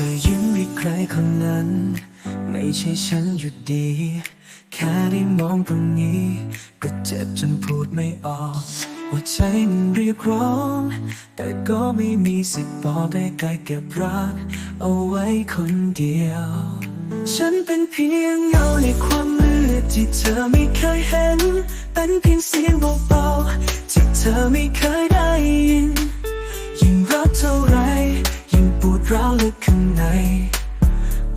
ธอยิ้มให้ใครคนนั้น ไม่ใช่ฉันหยุดดี แค่ได้มองตรงนี้ ก็เจ็บจนพูดไม่ออกว่าใจมันเรียกร้อง แต่ก็ไม่มีสิทธิ์บอกได้ไกลเก็บรัก เอาไว้คนเดียว ฉันเป็นเพียงเงาในความมืดที่เธอไม่เคยเห็น เป็นเพียงเสียงเบาๆที่เธอไม่เคยได้ยิน ยิ่งรักเท่า ร้าวลึกข้างใน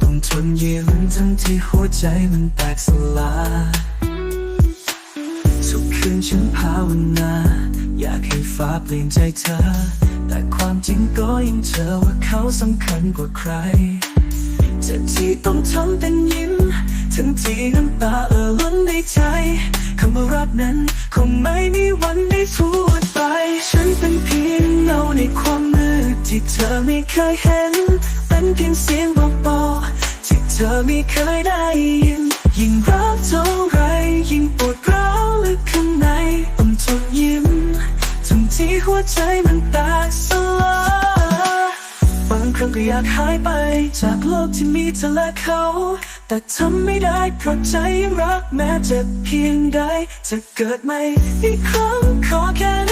ต้องทนยืนทั้งที่หัวใจมันแตกสลายทุกคืนฉันภาวนา อยากให้ฟ้าเปลี่ยนใจเธอ แต่ความจริงก็ยังเธอว่าเขาสำคัญกว่าใครจะที่ต้องทำเป็นยิ้ม ทั้งที่น้ำตาเอ่อล้นในใจคำว่ารักนั้นคงไม่ ยเห็น เป็นเพียงเสียงเบาๆที่เธอไม่เคยได้ยิน ยิ่งรักเท่าไรยิ่งปวดร้าวลึกข้างในต้องทนยิ้มทั้งที่หัวใจมันแตกสลายบางครั้งก็อยากหายไป จากโลกที่มีเธอและเขา แต่ทำไม่ได้เพราะใจรักแม้เจ็บเพียงใดจะเกิดใหม่อีกครั้งขอแค่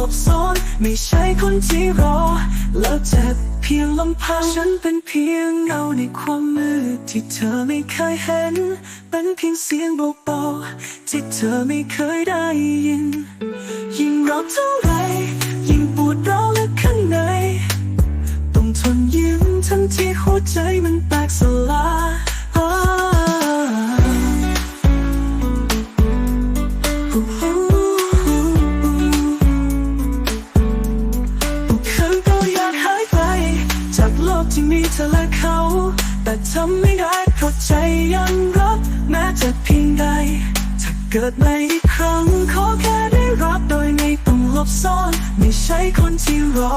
ลบซ่อน ไม่ใช่คนที่รอ แล้วเจ็บเพียงลำพังฉันเป็นเพียงเงาในความมืดที่เธอไม่เคยเห็น เป็นเพียงเสียงเบาๆที่เธอไม่เคยได้ยิน ยิ่งรักเท่าไรยิ่งปวดร้าวลึกข้างใน ต้องทนยิ้มทั้งที่หัวใจมันแตกสลาย ที่มีเธอและเขา แต่ทำไม่ได้เพราะใจยังรักแม้จะเพียงใด ถ้าเกิดใหม่อีกครั้ง ขอแค่ได้รับโดยไม่ต้องหลบซ่อน ไม่ใช่คนที่รอ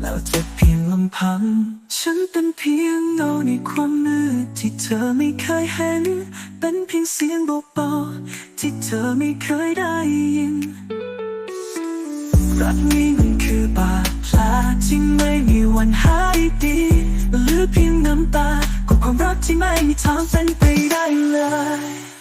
แล้วจ็บเพียงลำพัง ฉันเป็นเพียงเงาในความมืดที่เธอไม่เคยเห็น เป็นเพียงเสียงเบาๆที่เธอไม่เคยได้ยินรักนี้มันคือบา ที่ไม่มีทางเป็นไปได้เลย